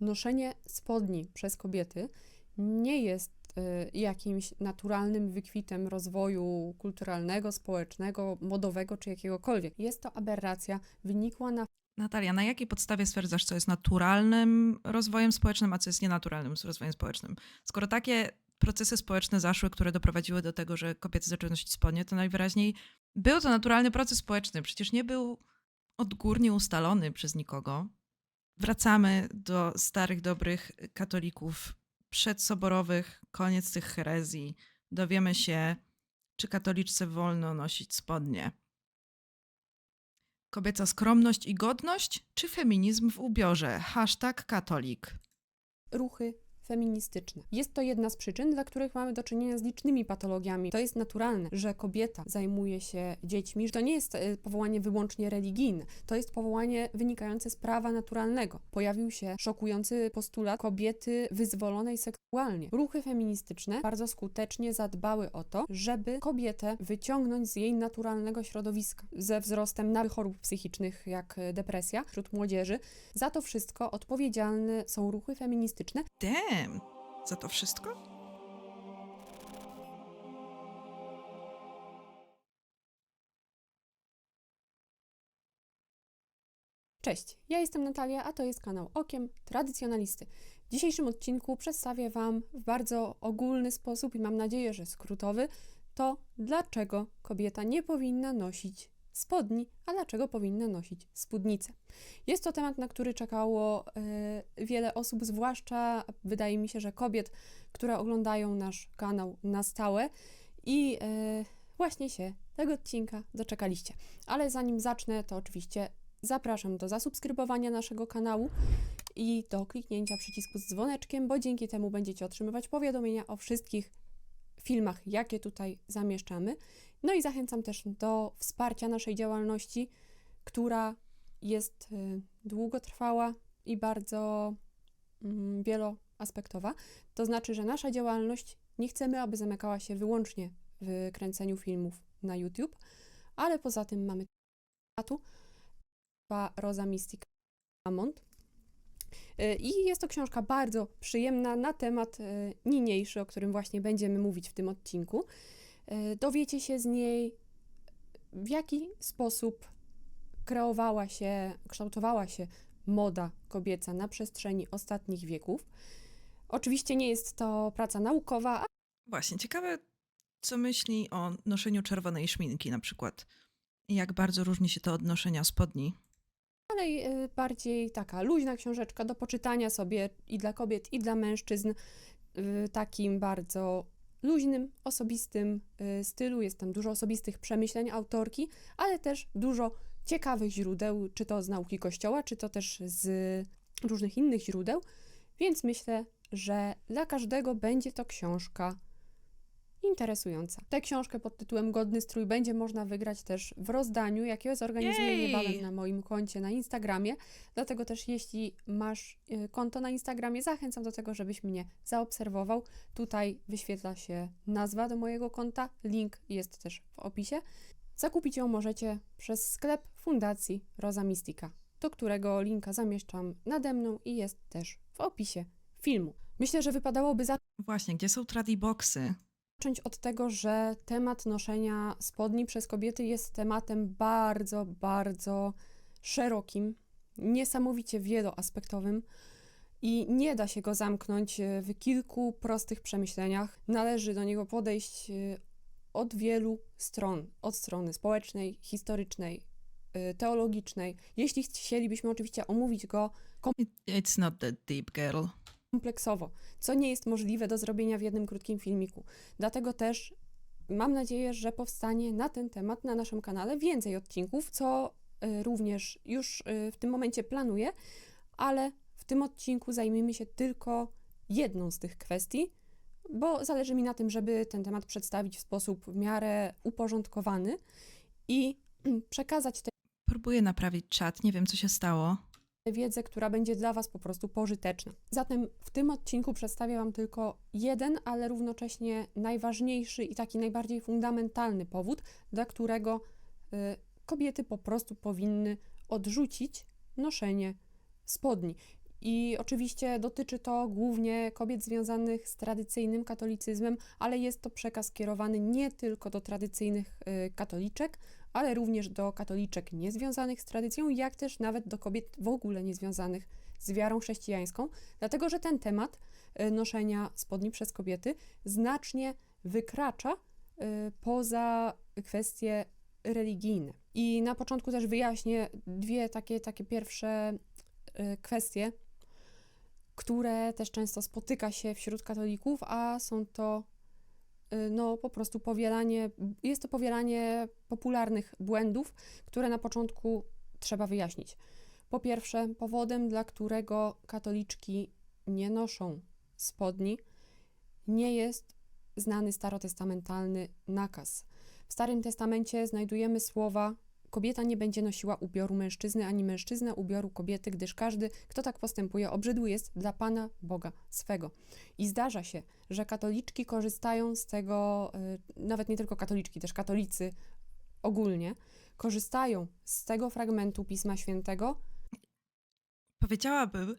Noszenie spodni przez kobiety nie jest y, jakimś naturalnym wykwitem rozwoju kulturalnego, społecznego, modowego czy jakiegokolwiek. Jest to aberracja, wynikła na Natalia, na jakiej podstawie stwierdzasz, co jest naturalnym rozwojem społecznym, a co jest nienaturalnym rozwojem społecznym? Skoro takie procesy społeczne zaszły, które doprowadziły do tego, że kobiety zaczęły nosić spodnie, to najwyraźniej był to naturalny proces społeczny. Przecież nie był odgórnie ustalony przez nikogo. Wracamy do starych, dobrych katolików przedsoborowych, koniec tych herezji. Dowiemy się, czy katoliczce wolno nosić spodnie. Kobieca skromność i godność, czy feminizm w ubiorze? Hashtag katolik. ruchy feministyczne. Jest to jedna z przyczyn, dla których mamy do czynienia z licznymi patologiami. To jest naturalne, że kobieta zajmuje się dziećmi, że to nie jest e, powołanie wyłącznie religijne, to jest powołanie wynikające z prawa naturalnego. Pojawił się szokujący postulat kobiety wyzwolonej seksualnie. Ruchy feministyczne bardzo skutecznie zadbały o to, żeby kobietę wyciągnąć z jej naturalnego środowiska. Ze wzrostem na chorób psychicznych, jak e, depresja wśród młodzieży, za to wszystko odpowiedzialne są ruchy feministyczne, Damn! Za to wszystko? Cześć, ja jestem Natalia, a to jest kanał Okiem Tradycjonalisty. W dzisiejszym odcinku przedstawię Wam w bardzo ogólny sposób i mam nadzieję, że skrótowy, to dlaczego kobieta nie powinna nosić spodni, a dlaczego powinna nosić spódnicę. Jest to temat, na który czekało e, wiele osób, zwłaszcza wydaje mi się, że kobiet, które oglądają nasz kanał na stałe i e, właśnie się tego odcinka doczekaliście. Ale zanim zacznę, to oczywiście zapraszam do zasubskrybowania naszego kanału i do kliknięcia przycisku z dzwoneczkiem, bo dzięki temu będziecie otrzymywać powiadomienia o wszystkich filmach, jakie tutaj zamieszczamy. No i zachęcam też do wsparcia naszej działalności, która jest y, długotrwała i bardzo mm, wieloaspektowa. To znaczy, że nasza działalność nie chcemy, aby zamykała się wyłącznie w kręceniu filmów na YouTube, ale poza tym mamy tatu Rosa Mystic Amont. Y, I jest to książka bardzo przyjemna na temat y, niniejszy, o którym właśnie będziemy mówić w tym odcinku. Y, Dowiecie się z niej, w jaki sposób kreowała się, kształtowała się moda kobieca na przestrzeni ostatnich wieków. Oczywiście nie jest to praca naukowa, Właśnie, ciekawe, co myśli o noszeniu czerwonej szminki na przykład. Jak bardzo różni się to od noszenia spodni. ale y, bardziej taka luźna książeczka do poczytania sobie i dla kobiet, i dla mężczyzn takim bardzo luźnym, osobistym y, stylu. Jest tam dużo osobistych przemyśleń autorki, ale też dużo ciekawych źródeł, czy to z nauki Kościoła, czy to też z różnych innych źródeł, więc myślę, że dla każdego będzie to książka interesująca. Tę książkę pod tytułem Godny strój będzie można wygrać też w rozdaniu, jakie zorganizuję Jej! niebawem na moim koncie na Instagramie. Dlatego też jeśli masz y, konto na Instagramie, zachęcam do tego, żebyś mnie zaobserwował. Tutaj wyświetla się nazwa do mojego konta, link jest też w opisie. Zakupić ją możecie przez sklep Fundacji Rosa Mystica, do którego linka zamieszczam nade mną i jest też w opisie filmu. Myślę, że wypadałoby Właśnie, gdzie są tradi boxy? Zacząć od tego, że temat noszenia spodni przez kobiety jest tematem bardzo, bardzo szerokim, niesamowicie wieloaspektowym i nie da się go zamknąć e, w kilku prostych przemyśleniach. Należy do niego podejść e, od wielu stron, od strony społecznej, historycznej, e, teologicznej. Jeśli chcielibyśmy oczywiście omówić go It, it's not that deep, girl. Kompleksowo, co nie jest możliwe do zrobienia w jednym krótkim filmiku. Dlatego też mam nadzieję, że powstanie na ten temat na naszym kanale więcej odcinków, co y, również już y, w tym momencie planuję, ale w tym odcinku zajmiemy się tylko jedną z tych kwestii, bo zależy mi na tym, żeby ten temat przedstawić w sposób w miarę uporządkowany i przekazać Próbuję naprawić czat, nie wiem co się stało. Wiedzę, która będzie dla Was po prostu pożyteczna. Zatem w tym odcinku przedstawię Wam tylko jeden, ale równocześnie najważniejszy i taki najbardziej fundamentalny powód, dla którego y, kobiety po prostu powinny odrzucić noszenie spodni. I oczywiście dotyczy to głównie kobiet związanych z tradycyjnym katolicyzmem, ale jest to przekaz skierowany nie tylko do tradycyjnych y, katoliczek, ale również do katoliczek niezwiązanych z tradycją, jak też nawet do kobiet w ogóle niezwiązanych z wiarą chrześcijańską, dlatego że ten temat y, noszenia spodni przez kobiety znacznie wykracza y, poza kwestie religijne. I na początku też wyjaśnię dwie takie, takie pierwsze y, kwestie, które też często spotyka się wśród katolików, a są to no po prostu powielanie, jest to powielanie popularnych błędów, które na początku trzeba wyjaśnić. Po pierwsze, powodem, dla którego katoliczki nie noszą spodni, nie jest znany starotestamentalny nakaz. W Starym Testamencie znajdujemy słowa: Kobieta nie będzie nosiła ubioru mężczyzny, ani mężczyzna ubioru kobiety, gdyż każdy, kto tak postępuje, obrzydły jest dla Pana Boga swego. I zdarza się, że katoliczki korzystają z tego, y, nawet nie tylko katoliczki, też katolicy ogólnie, korzystają z tego fragmentu Pisma Świętego, Powiedziałabym.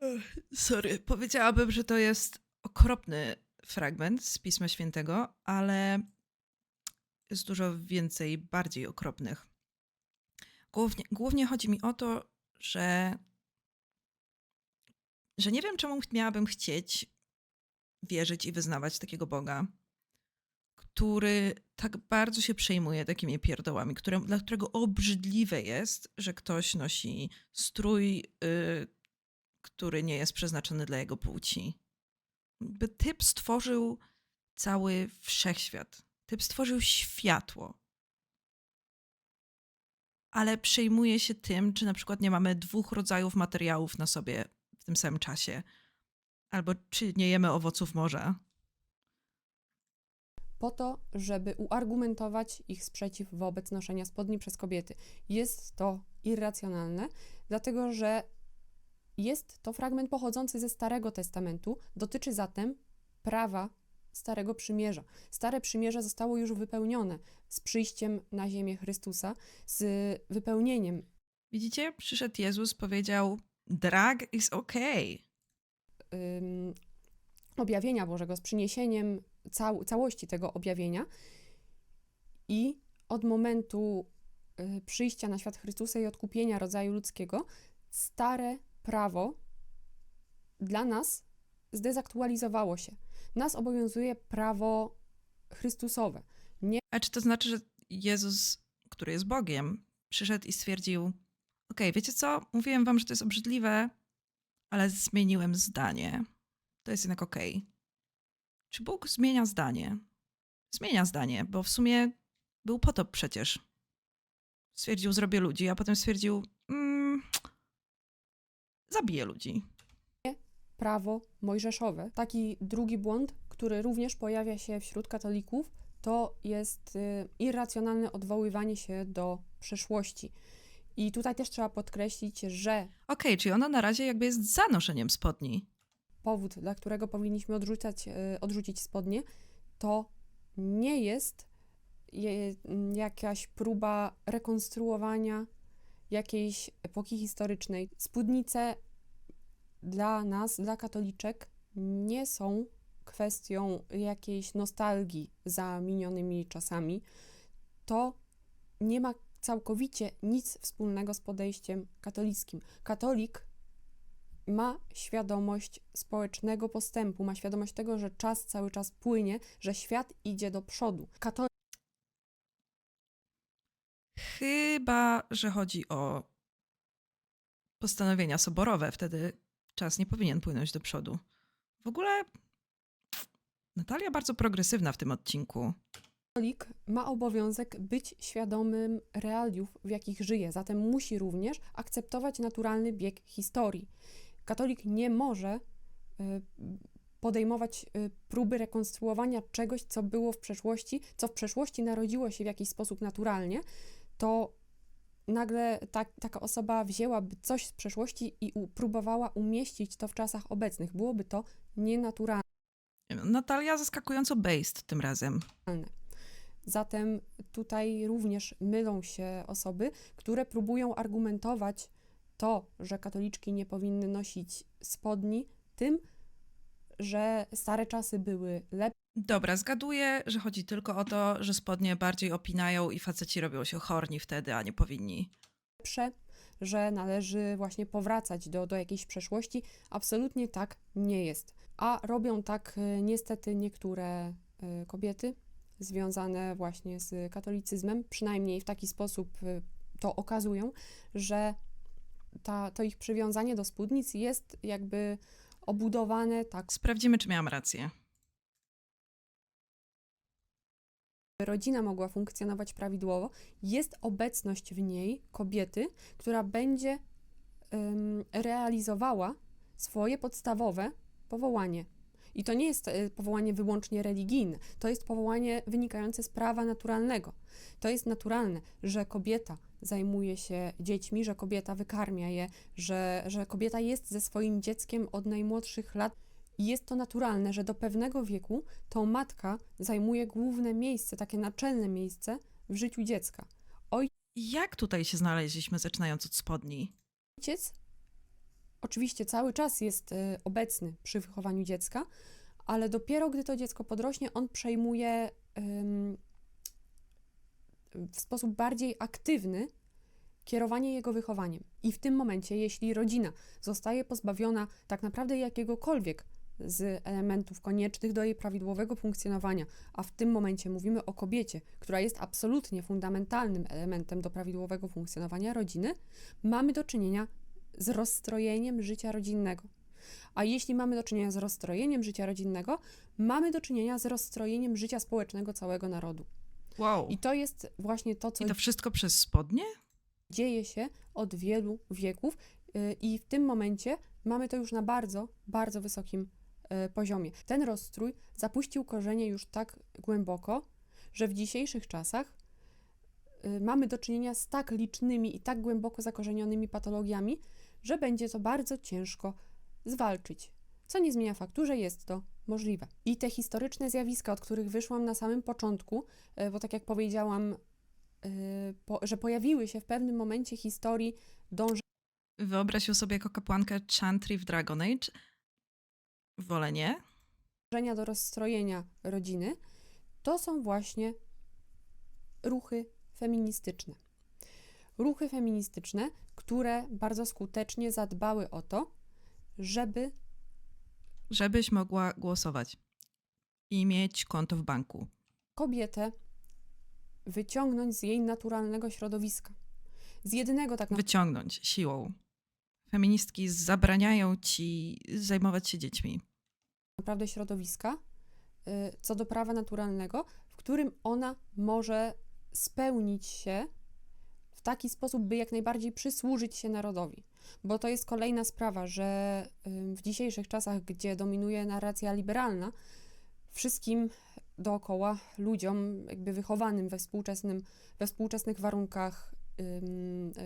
Ech, Sorry, powiedziałabym, że to jest okropny fragment z Pisma Świętego, ale jest dużo więcej, bardziej okropnych. Głównie, głównie chodzi mi o to, że, że nie wiem, czemu miałabym chcieć wierzyć i wyznawać takiego Boga, który tak bardzo się przejmuje takimi pierdołami, które, dla którego obrzydliwe jest, że ktoś nosi strój, y, który nie jest przeznaczony dla jego płci. By typ stworzył cały wszechświat. Typ stworzył światło. Ale przejmuje się tym, czy na przykład nie mamy dwóch rodzajów materiałów na sobie w tym samym czasie. Albo czy nie jemy owoców morza. po to, żeby uargumentować ich sprzeciw wobec noszenia spodni przez kobiety. Jest to irracjonalne, dlatego że jest to fragment pochodzący ze Starego Testamentu, dotyczy zatem prawa Starego Przymierza. Stare Przymierze zostało już wypełnione z przyjściem na ziemię Chrystusa, z wypełnieniem Widzicie? Przyszedł Jezus, powiedział: Drag is okay. ym, objawienia Bożego, z przyniesieniem cał, całości tego objawienia. I od momentu y, przyjścia na świat Chrystusa i odkupienia rodzaju ludzkiego, stare prawo dla nas zdezaktualizowało się. Nas obowiązuje prawo Chrystusowe. A czy to znaczy, że Jezus, który jest Bogiem, przyszedł i stwierdził: Okej, wiecie co? Mówiłem wam, że to jest obrzydliwe, ale zmieniłem zdanie. To jest jednak okej. Czy Bóg zmienia zdanie? Zmienia zdanie, bo w sumie był potop przecież. Stwierdził, zrobię ludzi, a potem stwierdził, mm, zabiję ludzi. Prawo mojżeszowe. Taki drugi błąd, który również pojawia się wśród katolików, to jest y, irracjonalne odwoływanie się do przeszłości. I tutaj też trzeba podkreślić, że Okej, czyli ona na razie jakby jest za noszeniem spodni. powód, dla którego powinniśmy odrzucać, y, odrzucić spodnie, to nie jest jakaś próba rekonstruowania jakiejś epoki historycznej. Spódnice dla nas, dla katoliczek, nie są kwestią jakiejś nostalgii za minionymi czasami. To nie ma całkowicie nic wspólnego z podejściem katolickim. Katolik ma świadomość społecznego postępu, ma świadomość tego, że czas cały czas płynie, że świat idzie do przodu. Katolik Chyba, że chodzi o postanowienia soborowe. Wtedy czas nie powinien płynąć do przodu. W ogóle Natalia bardzo progresywna w tym odcinku. Katolik ma obowiązek być świadomym realiów, w jakich żyje, zatem musi również akceptować naturalny bieg historii. Katolik nie może y, podejmować y, próby rekonstruowania czegoś, co było w przeszłości, co w przeszłości narodziło się w jakiś sposób naturalnie, to nagle tak, taka osoba wzięłaby coś z przeszłości i u, próbowała umieścić to w czasach obecnych. Byłoby to nienaturalne. Nie wiem, Natalia zaskakująco based tym razem. Zatem tutaj również mylą się osoby, które próbują argumentować to, że katoliczki nie powinny nosić spodni, tym, że stare czasy były Dobra, zgaduję, że chodzi tylko o to, że spodnie bardziej opinają i faceci robią się horni wtedy, a nie powinni. lepsze, że należy właśnie powracać do, do jakiejś przeszłości. Absolutnie tak nie jest. A robią tak e, niestety niektóre e, kobiety związane właśnie z katolicyzmem, przynajmniej w taki sposób e, to okazują, że ta, to ich przywiązanie do spódnic jest jakby obudowane tak, Sprawdzimy, czy miałam rację. by rodzina mogła funkcjonować prawidłowo, jest obecność w niej kobiety, która będzie em, realizowała swoje podstawowe powołanie. I to nie jest e, powołanie wyłącznie religijne, to jest powołanie wynikające z prawa naturalnego. To jest naturalne, że kobieta zajmuje się dziećmi, że kobieta wykarmia je, że, że kobieta jest ze swoim dzieckiem od najmłodszych lat. I jest to naturalne, że do pewnego wieku to matka zajmuje główne miejsce, takie naczelne miejsce w życiu dziecka. Jak tutaj się znaleźliśmy, zaczynając od spodni? Ojciec oczywiście cały czas jest e, obecny przy wychowaniu dziecka, ale dopiero gdy to dziecko podrośnie, on przejmuje w sposób bardziej aktywny kierowanie jego wychowaniem. I w tym momencie, jeśli rodzina zostaje pozbawiona tak naprawdę jakiegokolwiek z elementów koniecznych do jej prawidłowego funkcjonowania, a w tym momencie mówimy o kobiecie, która jest absolutnie fundamentalnym elementem do prawidłowego funkcjonowania rodziny, mamy do czynienia z rozstrojeniem życia rodzinnego. A jeśli mamy do czynienia z rozstrojeniem życia rodzinnego, mamy do czynienia z rozstrojeniem życia społecznego całego narodu. Wow. I to jest właśnie to, co I to wszystko przez spodnie? dzieje się od wielu wieków, y, i w tym momencie mamy to już na bardzo, bardzo wysokim poziomie. Ten rozstrój zapuścił korzenie już tak głęboko, że w dzisiejszych czasach y, mamy do czynienia z tak licznymi i tak głęboko zakorzenionymi patologiami, że będzie to bardzo ciężko zwalczyć. Co nie zmienia faktu, że jest to możliwe. I te historyczne zjawiska, od których wyszłam na samym początku, y, bo tak jak powiedziałam, po, że pojawiły się w pewnym momencie historii Wyobraź ją sobie jako kapłankę Chantry w Dragon Age. Wolę nie. dążenia do rozstrojenia rodziny, to są właśnie ruchy feministyczne. Ruchy feministyczne, które bardzo skutecznie zadbały o to, żeby Żebyś mogła głosować i mieć konto w banku. kobietę wyciągnąć z jej naturalnego środowiska. Z jedynego tak naprawdę Wyciągnąć siłą. Feministki zabraniają ci zajmować się dziećmi. Naprawdę środowiska, y, co do prawa naturalnego, w którym ona może spełnić się w taki sposób, by jak najbardziej przysłużyć się narodowi. Bo to jest kolejna sprawa, że y, w dzisiejszych czasach, gdzie dominuje narracja liberalna, wszystkim dookoła ludziom, jakby wychowanym we, współczesnym, we współczesnych warunkach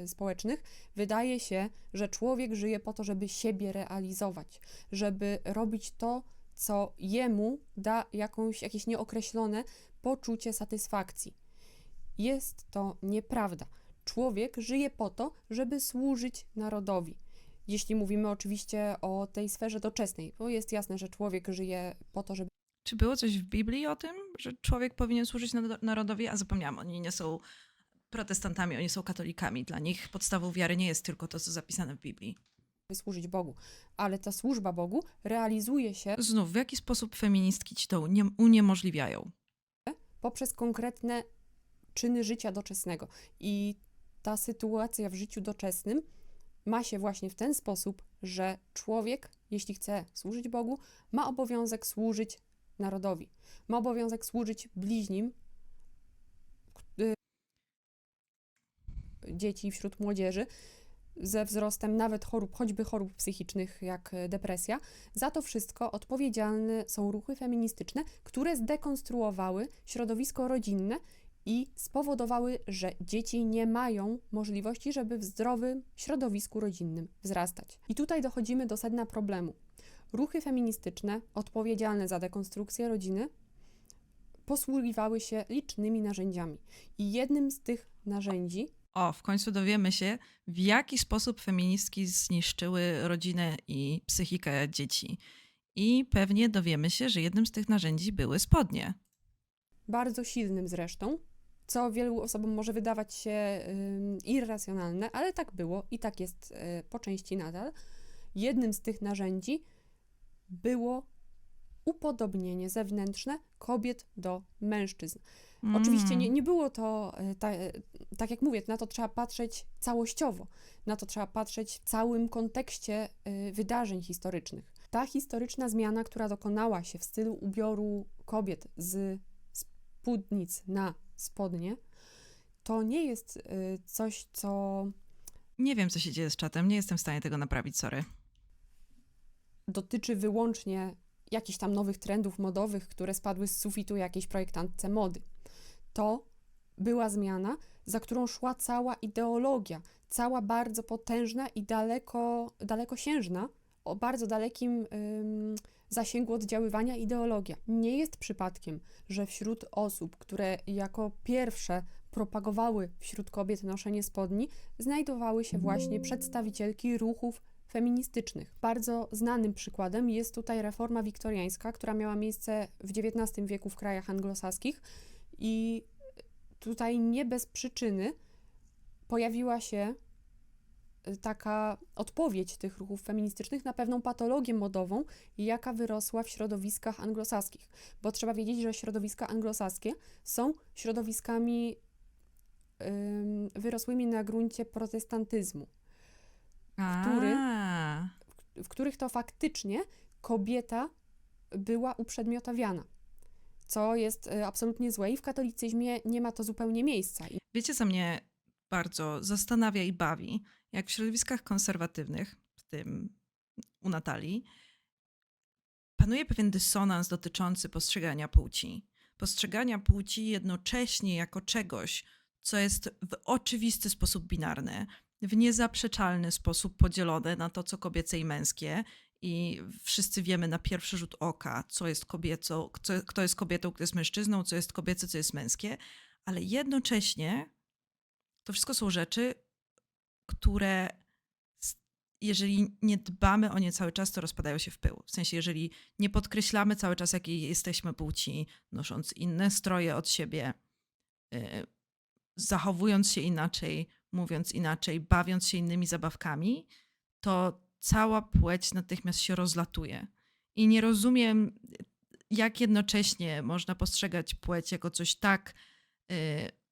y, społecznych, wydaje się, że człowiek żyje po to, żeby siebie realizować, żeby robić to, co jemu da jakąś, jakieś nieokreślone poczucie satysfakcji. Jest to nieprawda. Człowiek żyje po to, żeby służyć narodowi. Jeśli mówimy oczywiście o tej sferze doczesnej, bo jest jasne, że człowiek żyje po to, żeby Czy było coś w Biblii o tym, że człowiek powinien służyć narodowi? A zapomniałam, oni nie są protestantami, oni są katolikami. Dla nich podstawą wiary nie jest tylko to, co zapisane w Biblii. Służyć Bogu. Ale ta służba Bogu realizuje się Znów, w jaki sposób feministki ci to unie- uniemożliwiają? poprzez konkretne czyny życia doczesnego. I ta sytuacja w życiu doczesnym ma się właśnie w ten sposób, że człowiek, jeśli chce służyć Bogu, ma obowiązek służyć narodowi. Ma obowiązek służyć bliźnim, y, dzieci wśród młodzieży, ze wzrostem nawet chorób, choćby chorób psychicznych jak e, depresja. Za to wszystko odpowiedzialne są ruchy feministyczne, które zdekonstruowały środowisko rodzinne i spowodowały, że dzieci nie mają możliwości, żeby w zdrowym środowisku rodzinnym wzrastać. I tutaj dochodzimy do sedna problemu. Ruchy feministyczne odpowiedzialne za dekonstrukcję rodziny posługiwały się licznymi narzędziami. I jednym z tych narzędzi O, w końcu dowiemy się, w jaki sposób feministki zniszczyły rodzinę i psychikę dzieci. I pewnie dowiemy się, że jednym z tych narzędzi były spodnie. bardzo silnym zresztą, co wielu osobom może wydawać się irracjonalne, ale tak było i tak jest y, po części nadal. Jednym z tych narzędzi było upodobnienie zewnętrzne kobiet do mężczyzn. Oczywiście nie, Mm. nie było to, y, ta, y, tak jak mówię, na to trzeba patrzeć całościowo, na to trzeba patrzeć w całym kontekście y, wydarzeń historycznych. Ta historyczna zmiana, która dokonała się w stylu ubioru kobiet z spódnic na spodnie, to nie jest coś, co Nie wiem, co się dzieje z czatem, nie jestem w stanie tego naprawić, sorry. dotyczy wyłącznie jakichś tam nowych trendów modowych, które spadły z sufitu jakiejś projektantce mody. To była zmiana, za którą szła cała ideologia, cała bardzo potężna i daleko, dalekosiężna, o bardzo dalekim ym, zasięgu oddziaływania ideologia. Nie jest przypadkiem, że wśród osób, które jako pierwsze propagowały wśród kobiet noszenie spodni, znajdowały się właśnie przedstawicielki ruchów feministycznych. Bardzo znanym przykładem jest tutaj reforma wiktoriańska, która miała miejsce w XIX wieku w krajach anglosaskich i tutaj nie bez przyczyny pojawiła się y, taka odpowiedź tych ruchów feministycznych na pewną patologię modową, jaka wyrosła w środowiskach anglosaskich. Bo trzeba wiedzieć, że środowiska anglosaskie są środowiskami ym, wyrosłymi na gruncie protestantyzmu Który? A, w których to faktycznie kobieta była uprzedmiotawiana, co jest e, absolutnie złe i w katolicyzmie nie ma to zupełnie miejsca. Wiecie, co mnie bardzo zastanawia i bawi? Jak w środowiskach konserwatywnych, w tym u Natalii, panuje pewien dysonans dotyczący postrzegania płci. Postrzegania płci jednocześnie jako czegoś, co jest w oczywisty sposób binarne, w niezaprzeczalny sposób podzielone na to, co kobiece i męskie. I wszyscy wiemy na pierwszy rzut oka, co jest kobiecą, kto jest kobietą, kto jest mężczyzną, co jest kobiece, co jest męskie, ale jednocześnie to wszystko są rzeczy, które jeżeli nie dbamy o nie cały czas, to rozpadają się w pył. W sensie, jeżeli nie podkreślamy cały czas, jakiej jesteśmy płci, nosząc inne stroje od siebie, y, zachowując się inaczej, mówiąc inaczej, bawiąc się innymi zabawkami, to cała płeć natychmiast się rozlatuje. I nie rozumiem, jak jednocześnie można postrzegać płeć jako coś tak y,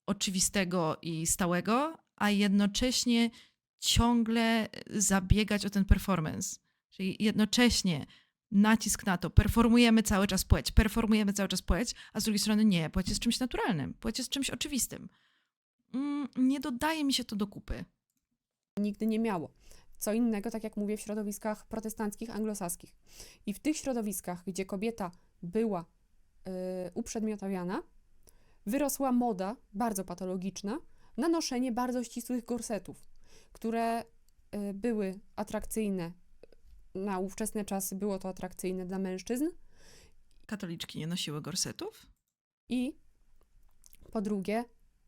oczywistego i stałego, a jednocześnie ciągle zabiegać o ten performance. Czyli jednocześnie nacisk na to, performujemy cały czas płeć, performujemy cały czas płeć, a z drugiej strony nie, płeć jest czymś naturalnym, płeć jest czymś oczywistym. Mm, nie dodaje mi się to do kupy. nigdy nie miało. Co innego, tak jak mówię, w środowiskach protestanckich, anglosaskich. I w tych środowiskach, gdzie kobieta była y, uprzedmiotawiana, wyrosła moda bardzo patologiczna na noszenie bardzo ścisłych gorsetów, które y, były atrakcyjne. Na ówczesne czasy było to atrakcyjne dla mężczyzn, Katoliczki nie nosiły gorsetów? I po drugie,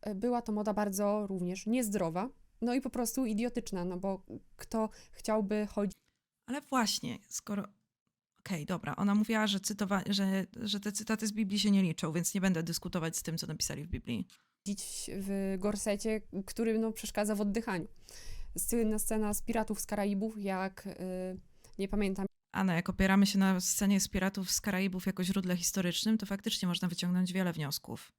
y, była to moda bardzo również niezdrowa, no i po prostu idiotyczna, no bo kto chciałby chodzić Ale właśnie, skoro. Okej, dobra, ona mówiła, że, cytowa... że, że te cytaty z Biblii się nie liczą, więc nie będę dyskutować z tym, co napisali w Biblii. w gorsecie, który no, przeszkadza w oddychaniu. Słynna scena z Piratów z Karaibów, jak y, nie pamiętam Anna, jak opieramy się na scenie z Piratów z Karaibów jako źródle historycznym, to faktycznie można wyciągnąć wiele wniosków.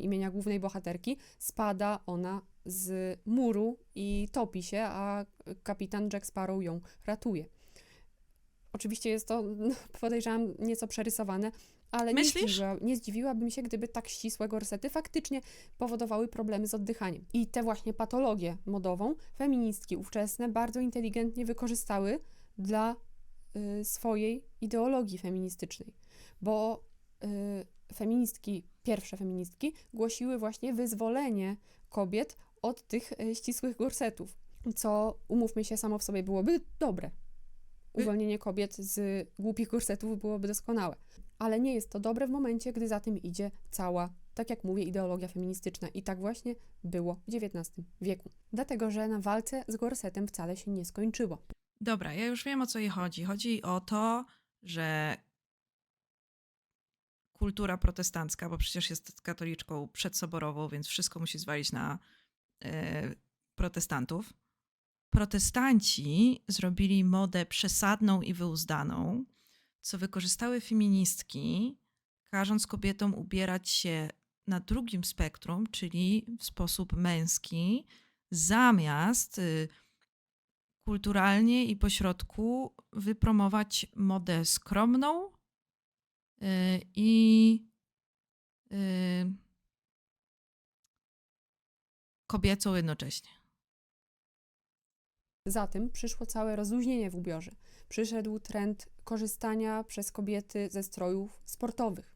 Imienia głównej bohaterki, spada ona z muru i topi się, a kapitan Jack Sparrow ją ratuje. Oczywiście jest to, no, podejrzewam, nieco przerysowane, ale nie, zdziwiła, nie zdziwiłabym się, gdyby tak ścisłe gorsety faktycznie powodowały problemy z oddychaniem. I tę właśnie patologię modową feministki ówczesne bardzo inteligentnie wykorzystały dla y, swojej ideologii feministycznej, bo feministki, pierwsze feministki, głosiły właśnie wyzwolenie kobiet od tych y, ścisłych gorsetów, co umówmy się samo w sobie byłoby dobre. Uwolnienie kobiet z głupich gorsetów byłoby doskonałe. Ale nie jest to dobre w momencie, gdy za tym idzie cała tak jak mówię, ideologia feministyczna. I tak właśnie było w XIX wieku. Dlatego, że na walce z gorsetem wcale się nie skończyło. Dobra, ja już wiem o co jej chodzi. Chodzi o to, że kultura protestancka, bo przecież jest katoliczką przedsoborową, więc wszystko musi zwalić na e, protestantów. Protestanci zrobili modę przesadną i wyuzdaną, co wykorzystały feministki, każąc kobietom ubierać się na drugim spektrum, czyli w sposób męski, zamiast y, kulturalnie i pośrodku wypromować modę skromną i y, kobiecą jednocześnie. Za tym przyszło całe rozluźnienie w ubiorze. Przyszedł trend korzystania przez kobiety ze strojów sportowych.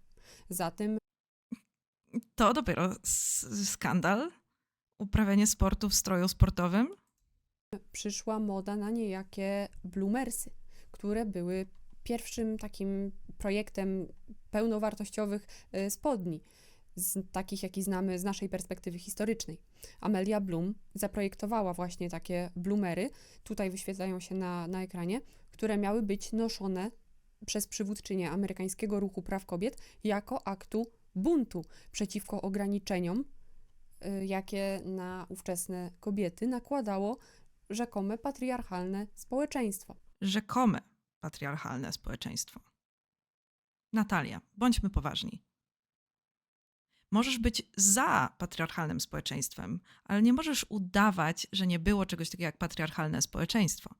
Za tym To dopiero skandal. Uprawianie sportu w stroju sportowym. przyszła moda na niejakie bloomersy, które były pierwszym takim projektem pełnowartościowych y, spodni, z takich, jaki znamy z naszej perspektywy historycznej. Amelia Bloom zaprojektowała właśnie takie bloomery, tutaj wyświetlają się na, na ekranie, które miały być noszone przez przywódczynię amerykańskiego ruchu praw kobiet jako aktu buntu przeciwko ograniczeniom, y, jakie na ówczesne kobiety nakładało rzekome patriarchalne społeczeństwo. Rzekome patriarchalne społeczeństwo. Natalia, bądźmy poważni. Możesz być za patriarchalnym społeczeństwem, ale nie możesz udawać, że nie było czegoś takiego jak patriarchalne społeczeństwo.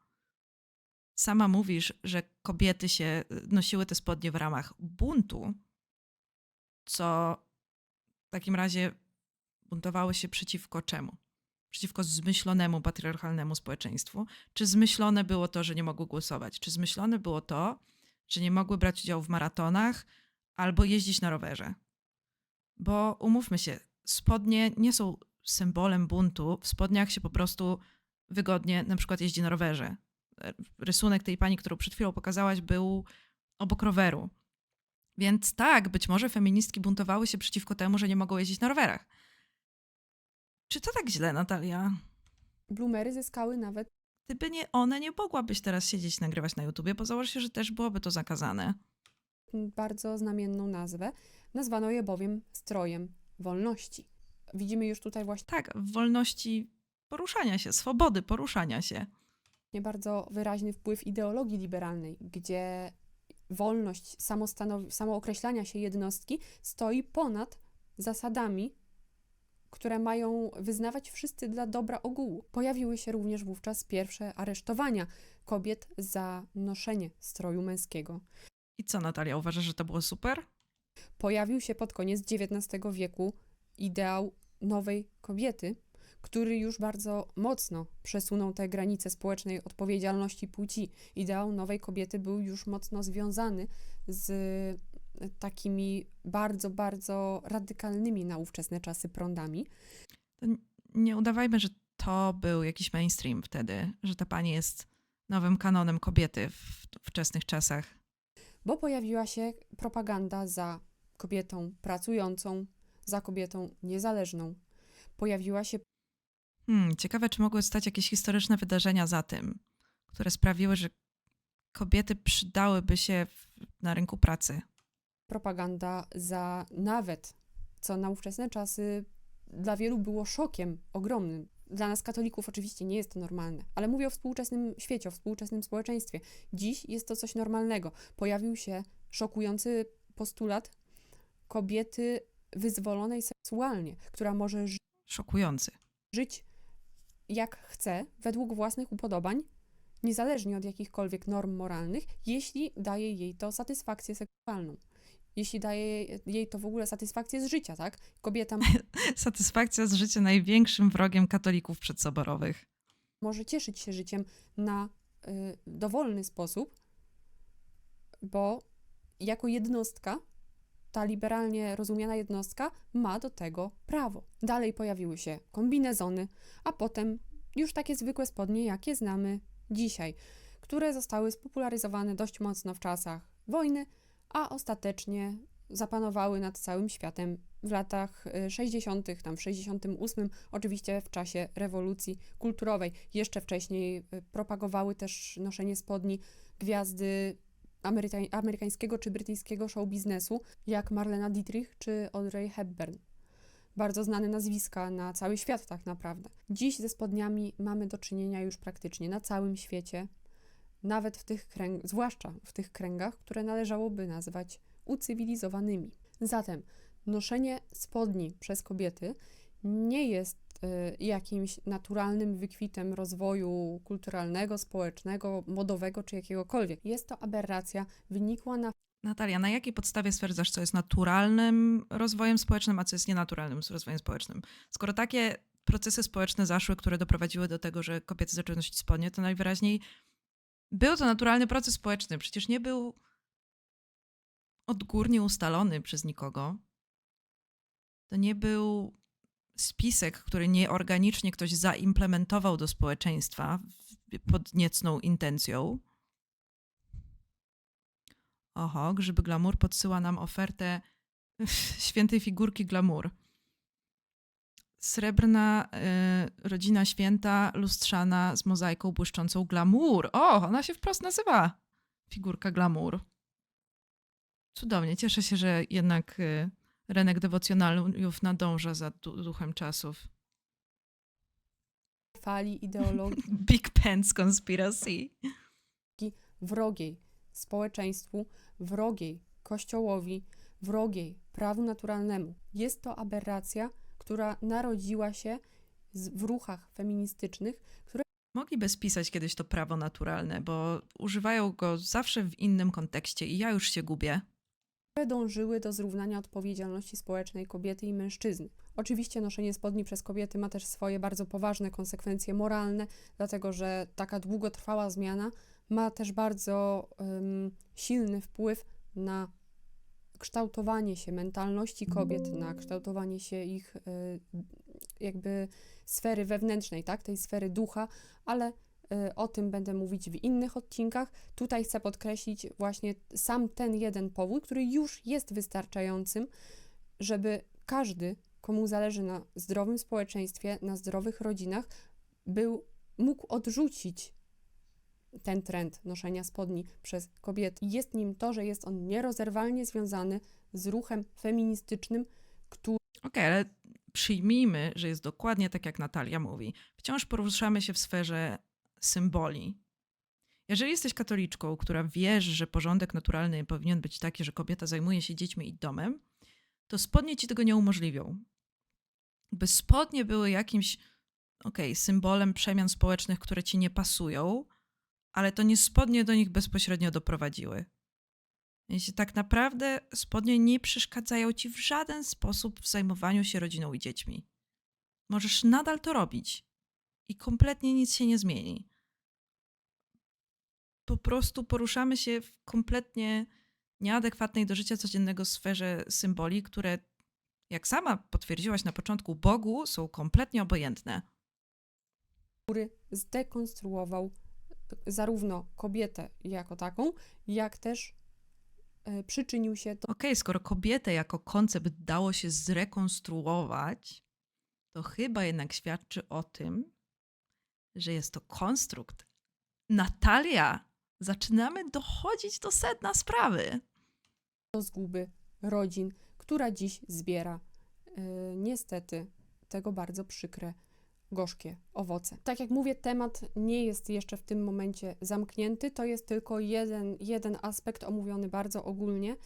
Sama mówisz, że kobiety się nosiły te spodnie w ramach buntu, co w takim razie buntowały się przeciwko czemu? Przeciwko zmyślonemu patriarchalnemu społeczeństwu? Czy zmyślone było to, że nie mogły głosować? Czy zmyślone było to, że nie mogły brać udziału w maratonach albo jeździć na rowerze? Bo umówmy się, spodnie nie są symbolem buntu. W spodniach się po prostu wygodnie na przykład jeździ na rowerze. Rysunek tej pani, którą przed chwilą pokazałaś, był obok roweru. Więc tak, być może feministki buntowały się przeciwko temu, że nie mogą jeździć na rowerach. Czy to tak źle, Natalia? Bloomery zyskały nawet Gdyby nie one, nie mogłabyś teraz siedzieć i nagrywać na YouTubie, bo założę się, że też byłoby to zakazane. bardzo znamienną nazwę. Nazwano je bowiem strojem wolności. Widzimy już tutaj właśnie Tak, wolności poruszania się, swobody poruszania się. bardzo wyraźny wpływ ideologii liberalnej, gdzie wolność samostanowi- samookreślania się jednostki stoi ponad zasadami, które mają wyznawać wszyscy dla dobra ogółu. Pojawiły się również wówczas pierwsze aresztowania kobiet za noszenie stroju męskiego. I co, Natalia, uważasz, że to było super? pojawił się pod koniec XIX wieku ideał nowej kobiety, który już bardzo mocno przesunął te granice społecznej odpowiedzialności płci. Ideał nowej kobiety był już mocno związany z takimi bardzo, bardzo radykalnymi na ówczesne czasy prądami. Nie udawajmy, że to był jakiś mainstream wtedy, że ta pani jest nowym kanonem kobiety w wczesnych czasach. bo pojawiła się propaganda za kobietą pracującą, za kobietą niezależną. Pojawiła się Hmm, ciekawe, czy mogły stać jakieś historyczne wydarzenia za tym, które sprawiły, że kobiety przydałyby się na rynku pracy. Propaganda za nawet, co na ówczesne czasy dla wielu było szokiem ogromnym. Dla nas katolików oczywiście nie jest to normalne, ale mówię o współczesnym świecie, o współczesnym społeczeństwie. Dziś jest to coś normalnego. Pojawił się szokujący postulat kobiety wyzwolonej seksualnie, która może ży- Szokujący. żyć jak chce, według własnych upodobań, niezależnie od jakichkolwiek norm moralnych, jeśli daje jej to satysfakcję seksualną. Jeśli daje jej to w ogóle satysfakcję z życia, tak? Kobieta Satysfakcja z życia największym wrogiem katolików przedsoborowych. może cieszyć się życiem na y, dowolny sposób, bo jako jednostka, ta liberalnie rozumiana jednostka ma do tego prawo. Dalej pojawiły się kombinezony, a potem już takie zwykłe spodnie, jakie znamy dzisiaj, które zostały spopularyzowane dość mocno w czasach wojny, a ostatecznie zapanowały nad całym światem w latach y, 60., tam w 68, oczywiście w czasie rewolucji kulturowej. Jeszcze wcześniej y, propagowały też noszenie spodni gwiazdy ameryka- amerykańskiego czy brytyjskiego show biznesu, jak Marlena Dietrich czy Audrey Hepburn. Bardzo znane nazwiska na cały świat, tak naprawdę. Dziś ze spodniami mamy do czynienia już praktycznie na całym świecie, nawet w tych kręgach, zwłaszcza w tych kręgach, które należałoby nazwać ucywilizowanymi. Zatem noszenie spodni przez kobiety nie jest y, jakimś naturalnym wykwitem rozwoju kulturalnego, społecznego, modowego czy jakiegokolwiek. Jest to aberracja wynikła na Natalia, na jakiej podstawie stwierdzasz, co jest naturalnym rozwojem społecznym, a co jest nienaturalnym rozwojem społecznym? Skoro takie procesy społeczne zaszły, które doprowadziły do tego, że kobiety zaczęły nosić spodnie, to najwyraźniej był to naturalny proces społeczny. Przecież nie był odgórnie ustalony przez nikogo. To nie był spisek, który nieorganicznie ktoś zaimplementował do społeczeństwa pod niecną intencją. Oho, Grzyby Glamour podsyła nam ofertę świętej figurki Glamour. Srebrna y, rodzina święta lustrzana z mozaiką błyszczącą Glamour. O, ona się wprost nazywa figurka Glamour. Cudownie, cieszę się, że jednak y, rynek dewocjonaliów nadąża za du- duchem czasów. fali ideologii Big Pants Conspiracy. wrogiej społeczeństwu, wrogiej kościołowi, wrogiej prawu naturalnemu. Jest to aberracja, która narodziła się w ruchach feministycznych, które Mogliby spisać kiedyś to prawo naturalne, bo używają go zawsze w innym kontekście i ja już się gubię. dążyły do zrównania odpowiedzialności społecznej kobiety i mężczyzny. Oczywiście noszenie spodni przez kobiety ma też swoje bardzo poważne konsekwencje moralne, dlatego że taka długotrwała zmiana ma też bardzo ym, silny wpływ na kształtowanie się mentalności kobiet, na kształtowanie się ich y, jakby sfery wewnętrznej, tak, tej sfery ducha, ale y, o tym będę mówić w innych odcinkach. Tutaj chcę podkreślić właśnie sam ten jeden powód, który już jest wystarczającym, żeby każdy, komu zależy na zdrowym społeczeństwie, na zdrowych rodzinach, był, mógł odrzucić ten trend noszenia spodni przez kobiety. Jest nim to, że jest on nierozerwalnie związany z ruchem feministycznym, który Okej, ale przyjmijmy, że jest dokładnie tak, jak Natalia mówi. Wciąż poruszamy się w sferze symboli. Jeżeli jesteś katoliczką, która wierzy, że porządek naturalny powinien być taki, że kobieta zajmuje się dziećmi i domem, to spodnie ci tego nie umożliwią. By spodnie były jakimś, okej, symbolem przemian społecznych, które ci nie pasują, ale to nie spodnie do nich bezpośrednio doprowadziły. Jeśli tak naprawdę spodnie nie przeszkadzają ci w żaden sposób w zajmowaniu się rodziną i dziećmi. Możesz nadal to robić i kompletnie nic się nie zmieni. Po prostu poruszamy się w kompletnie nieadekwatnej do życia codziennego sferze symboli, które, jak sama potwierdziłaś na początku, Bogu są kompletnie obojętne. zdekonstruował zarówno kobietę jako taką, jak też e, przyczynił się do Okej, skoro kobietę jako koncept dało się zrekonstruować, to chyba jednak świadczy o tym, że jest to konstrukt. Natalia, zaczynamy dochodzić do sedna sprawy. do zguby rodzin, która dziś zbiera e, niestety tego bardzo przykre, gorzkie owoce. Tak jak mówię, temat nie jest jeszcze w tym momencie zamknięty, to jest tylko jeden, jeden aspekt omówiony bardzo ogólnie,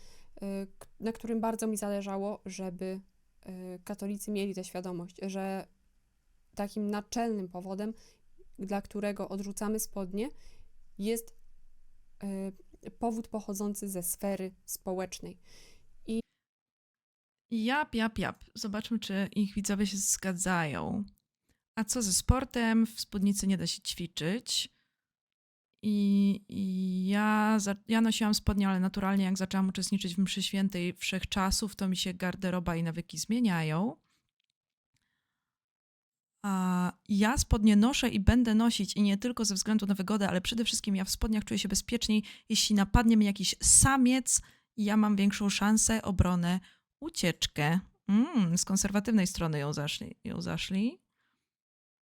k- na którym bardzo mi zależało, żeby e, katolicy mieli tę świadomość, że takim naczelnym powodem, dla którego odrzucamy spodnie, jest e, powód pochodzący ze sfery społecznej. Jap, jap, jap. Zobaczmy, czy ich widzowie się zgadzają. A co ze sportem? W spódnicy nie da się ćwiczyć. I, i ja, za, ja nosiłam spodnie, ale naturalnie jak zaczęłam uczestniczyć w mszy świętej wszechczasów, to mi się garderoba i nawyki zmieniają. A ja spodnie noszę i będę nosić i nie tylko ze względu na wygodę, ale przede wszystkim ja w spodniach czuję się bezpieczniej. Jeśli napadnie mnie jakiś samiec, ja mam większą szansę, obronę, ucieczkę. Mm, z konserwatywnej strony ją zaszli. Ją zaszli.